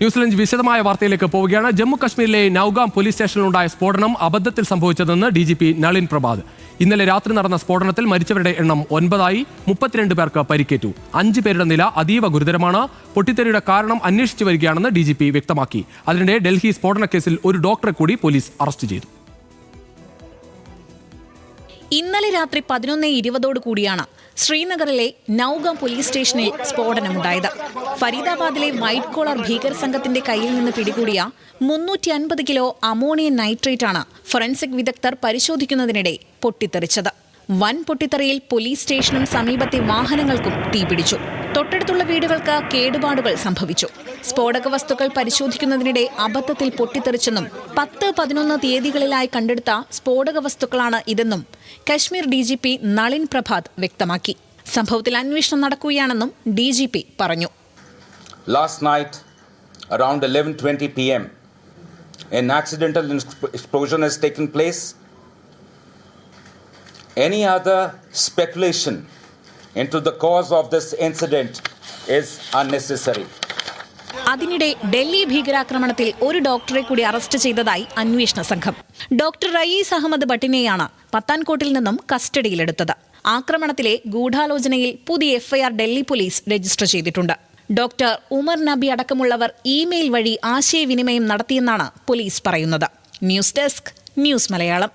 New Zealand വിശദമായ വാർത്തയിലേക്ക് പോവുകയാണ്. ജമ്മു കശ്മീരിലെ നൌഗാം പോലീസ് സ്റ്റേഷനിലുണ്ടായ സ്ഫോടനം അബദ്ധത്തിൽ സംഭവിച്ചതെന്ന് D G P Nalin Prabhat. ഇന്നലെ രാത്രി നടന്ന സ്ഫോടനത്തിൽ മരിച്ചവരുടെ എണ്ണം ഒൻപതായി മുപ്പത്തിരണ്ട് പേർക്ക് പരിക്കേറ്റു. അഞ്ച് പേരുടെ നില അതീവ ഗുരുതരമാണ്. പൊട്ടിത്തെറിയുടെ കാരണം അന്വേഷിച്ചു വരികയാണെന്ന് ഡി വ്യക്തമാക്കി. അതിനിടെ ഡൽഹി സ്ഫോടന കേസിൽ ഒരു ഡോക്ടറെ കൂടി പോലീസ് അറസ്റ്റ് ചെയ്തു. ഇന്നലെ രാത്രി പതിനൊന്ന് ഇരുപതോടു കൂടിയാണ് ശ്രീനഗറിലെ നൌഗാം പോലീസ് സ്റ്റേഷനിൽ സ്ഫോടനമുണ്ടായത്. ഫരീദാബാദിലെ വൈറ്റ് കോളർ ഭീകര സംഘത്തിന്റെ കയ്യിൽ നിന്ന് പിടികൂടിയ മുന്നൂറ്റി അൻപത് കിലോ അമോണിയം നൈട്രേറ്റ് ആണ് ഫോറൻസിക് വിദഗ്ധർ പരിശോധിക്കുന്നതിനിടെ പൊട്ടിത്തെറിച്ചത്. വൻ പൊട്ടിത്തെറിയിൽ പോലീസ് സ്റ്റേഷനും സമീപത്തെ വാഹനങ്ങൾക്കും തീപിടിച്ചു. തൊട്ടടുത്തുള്ള വീടുകൾക്ക് കേടുപാടുകൾ സംഭവിച്ചു സ്ഫോടക വസ്തുക്കൾ പരിശോധിക്കുന്നതിനിടെ അബദ്ധത്തിൽ പൊട്ടിത്തെറിച്ചെന്നും പത്ത് പതിനൊന്ന് തീയതികളിലായി കണ്ടെടുത്ത സ്ഫോടക വസ്തുക്കളാണ് ഇതെന്നും Kashmir D G P Nalin Prabhat വ്യക്തമാക്കി സംഭവത്തിൽ അന്വേഷണം നടക്കുകയാണെന്നും ഡി ജി പി പറഞ്ഞു Last night, around 11:20 p.m., an accidental exp- explosion has taken place. Any other speculation into the cause of this incident is unnecessary. അതിനിടെ ഡൽഹി ഭീകരാക്രമണത്തിൽ ഒരു ഡോക്ടറെ കൂടി അറസ്റ്റ് ചെയ്തതായി അന്വേഷണ സംഘം. ഡോക്ടർ റയീസ് അഹമ്മദ് ഭട്ടിനെയാണ് പത്താൻകോട്ടിൽ നിന്നും കസ്റ്റഡിയിലെടുത്തത്. ആക്രമണത്തിലെ ഗൂഢാലോചനയിൽ പുതിയ എഫ്ഐആർ ഡൽഹി പോലീസ് രജിസ്റ്റർ ചെയ്തിട്ടുണ്ട്. ഡോക്ടർ ഉമർ നബി അടക്കമുള്ളവർ ഇമെയിൽ വഴി ആശയവിനിമയം നടത്തിയെന്നാണ് പോലീസ് പറയുന്നത്. News desk news Malayalam.